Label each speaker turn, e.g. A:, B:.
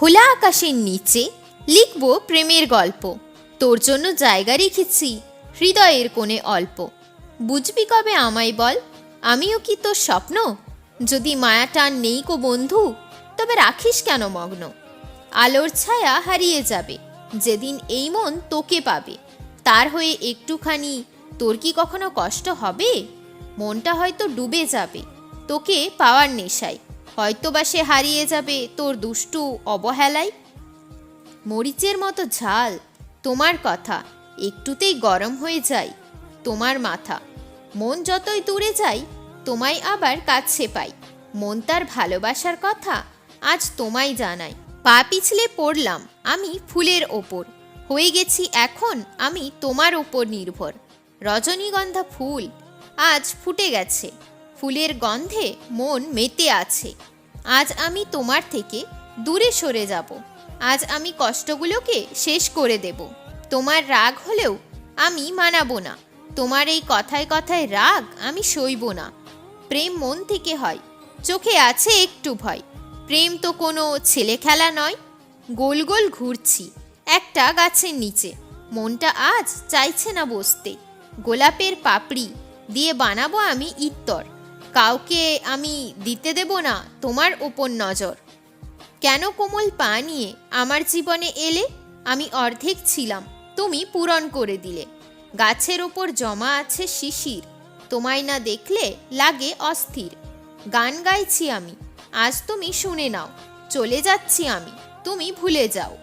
A: খোলা আকাশের নিচে লিখব প্রেমের গল্প। তোর জন্য জায়গা রেখেছি, হৃদয়ের কোণে অল্প। বুঝবি কবে আমায় বল, আমিও কি তোর স্বপ্ন? যদি মায়াটান নেই কো বন্ধু, তবে রাখিস কেন মগ্ন? আলোর ছায়া হারিয়ে যাবে, যেদিন এই মন তোকে পাবে। তার হয়ে একটুখানি তোর কি কখনো কষ্ট হবে? মনটা হয়তো ডুবে যাবে, তোকে পাওয়ার নেশায়। হয়তো বা সে হারিয়ে যাবে তোর দুষ্টু অবহেলায় মরিচের মতো ঝাল, তোমার কথা, একটুতেই গরম হয়ে যায়, তোমার মাথা। মন যতই দূরে যায়, তোমায় আবার কাছে পাই। মন তার ভালোবাসার কথা, আজ তোমায় জানাই। পা পিছলে পড়লাম আমি ফুলের ওপর। হয়ে গেছি এখন আমি তোমার ওপর নির্ভর। রজনীগন্ধা ফুল, আজ ফুটে গেছে। ফুলের গন্ধে মন মেতে আছে। আজ আমি তোমার থেকে দূরে সরে যাব। আজ আমি কষ্টগুলোকে শেষ করে দেব। তোমার রাগ হলেও আমি মানাবো না। তোমার এই কথায় কথায় রাগ আমি সইব না। প্রেম মন থেকে হয়, চোখে আছে একটু ভয়। প্রেম তো কোনো ছেলে খেলা নয়। গোল গোল ঘুরছি, একটা গাছের নিচে। মনটা আজ চাইছে না বসতে। গোলাপের পাপড়ি দিয়ে বানাবো আমি ইত্তর। কাউকে আমি দিতে দেব না, তোমার ওপর নজর। কেন কোমল পা নিয়ে আমার জীবনে এলে? আমি অর্ধেক ছিলাম, তুমি পূরণ করে দিলে। গাছের ওপর জমা আছে শিশির, তোমায় না দেখলে লাগে অস্থির। গান গাইছি আমি, আজ তুমি শুনে নাও, চলে যাচ্ছি আমি, তুমি ভুলে যাও।